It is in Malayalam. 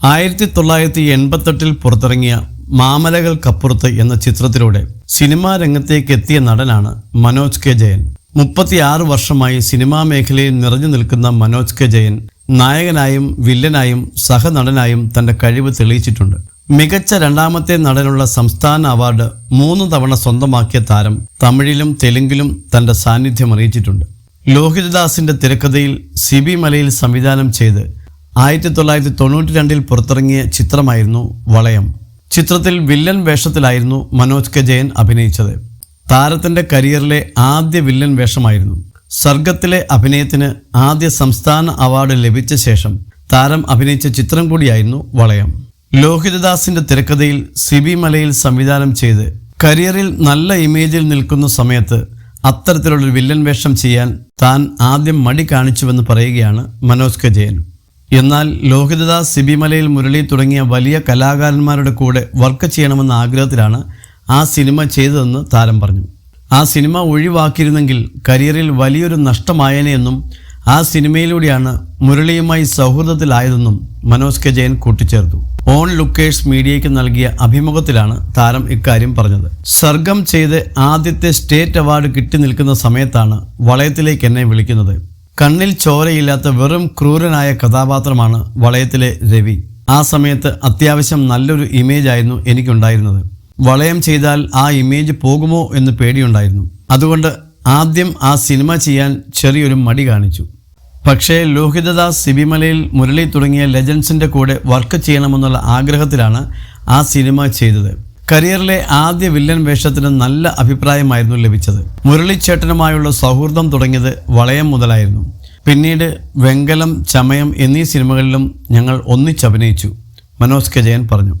ആയിരത്തി തൊള്ളായിരത്തി എൺപത്തെട്ടിൽ പുറത്തിറങ്ങിയ മാമലകൾക്കപ്പുറത്ത് എന്ന ചിത്രത്തിലൂടെ സിനിമാ രംഗത്തേക്ക് എത്തിയ നടനാണ് മനോജ് കെ ജയൻ. മുപ്പത്തിയാറ് വർഷമായി സിനിമാ മേഖലയിൽ നിറഞ്ഞു നിൽക്കുന്ന മനോജ് കെ ജയൻ നായകനായും വില്ലനായും സഹനടനായും തന്റെ കഴിവ് തെളിയിച്ചിട്ടുണ്ട്. മികച്ച രണ്ടാമത്തെ നടനുള്ള സംസ്ഥാന അവാർഡ് മൂന്ന് തവണ സ്വന്തമാക്കിയ താരം തമിഴിലും തെലുങ്കിലും തന്റെ സാന്നിധ്യം അറിയിച്ചിട്ടുണ്ട്. ലോഹിതദാസിന്റെ തിരക്കഥയിൽ സിബി മലയിൽ സംവിധാനം ചെയ്ത് ആയിരത്തി തൊള്ളായിരത്തി തൊണ്ണൂറ്റി രണ്ടിൽ പുറത്തിറങ്ങിയ ചിത്രമായിരുന്നു വളയം. ചിത്രത്തിൽ വില്ലൻ വേഷത്തിലായിരുന്നു മനോജ് കെ ജയൻ അഭിനയിച്ചത്. താരത്തിന്റെ കരിയറിലെ ആദ്യ വില്ലൻ വേഷമായിരുന്നു. സർഗത്തിലെ അഭിനയത്തിന് ആദ്യ സംസ്ഥാന അവാർഡ് ലഭിച്ച ശേഷം താരം അഭിനയിച്ച ചിത്രം കൂടിയായിരുന്നു വളയം. ലോഹിതദാസിന്റെ തിരക്കഥയിൽ സിബി മലയിൽ സംവിധാനം ചെയ്ത് കരിയറിൽ നല്ല ഇമേജിൽ നിൽക്കുന്ന സമയത്ത് അത്തരത്തിലുള്ളൊരു വില്ലൻ വേഷം ചെയ്യാൻ താൻ ആദ്യം മടി കാണിച്ചുവെന്ന് പറയുകയാണ് മനോജ് കെ ജയൻ. എന്നാൽ ലോഹിതദാസ് സിബിമലയിൽ മുരളി തുടങ്ങിയ വലിയ കലാകാരന്മാരുടെ കൂടെ വർക്ക് ചെയ്യണമെന്ന ആഗ്രഹത്തിലാണ് ആ സിനിമ ചെയ്തതെന്ന് താരം പറഞ്ഞു. ആ സിനിമ ഒഴിവാക്കിയിരുന്നെങ്കിൽ കരിയറിൽ വലിയൊരു നഷ്ടമായേനെയെന്നും ആ സിനിമയിലൂടെയാണ് മുരളിയുമായി സൗഹൃദത്തിലായതെന്നും മനോജ് കെ ജയൻ കൂട്ടിച്ചേർത്തു. ഓൺ ലുക്കേഴ്സ് മീഡിയയ്ക്ക് നൽകിയ അഭിമുഖത്തിലാണ് താരം ഇക്കാര്യം പറഞ്ഞത്. സർഗം ചെയ്ത് ആദ്യത്തെ സ്റ്റേറ്റ് അവാർഡ് കിട്ടി നിൽക്കുന്ന സമയത്താണ് വളയത്തിലേക്ക് എന്നെ വിളിക്കുന്നത്. കണ്ണിൽ ചോരയില്ലാത്ത വെറും ക്രൂരനായ കഥാപാത്രമാണ് വളയത്തിലെ രവി. ആ സമയത്ത് അത്യാവശ്യം നല്ലൊരു ഇമേജ് ആയിരുന്നു എനിക്കുണ്ടായിരുന്നത്. വളയം ചെയ്താൽ ആ ഇമേജ് പോകുമോ എന്ന് പേടിയുണ്ടായിരുന്നു. അതുകൊണ്ട് ആദ്യം ആ സിനിമ ചെയ്യാൻ ചെറിയൊരു മടി കാണിച്ചു. പക്ഷേ ലോഹിതദാസ് സിബിമലയിൽ മുരളി തുടങ്ങിയ ലെജൻസിന്റെ കൂടെ വർക്ക് ചെയ്യണമെന്നുള്ള ആഗ്രഹത്തിലാണ് ആ സിനിമ ചെയ്തത്. കരിയറിലെ ആദ്യ വില്ലൻ വേഷത്തിന് നല്ല അഭിപ്രായമായിരുന്നു ലഭിച്ചത്. മുരളിച്ചേട്ടനുമായുള്ള സൗഹൃദം തുടങ്ങിയത് വളയം മുതലായിരുന്നു. പിന്നീട് വെങ്കലം ചമയം എന്നീ സിനിമകളിലും ഞങ്ങൾ ഒന്നിച്ചഭിനയിച്ചു മനോജ് കെ ജയൻ പറഞ്ഞു.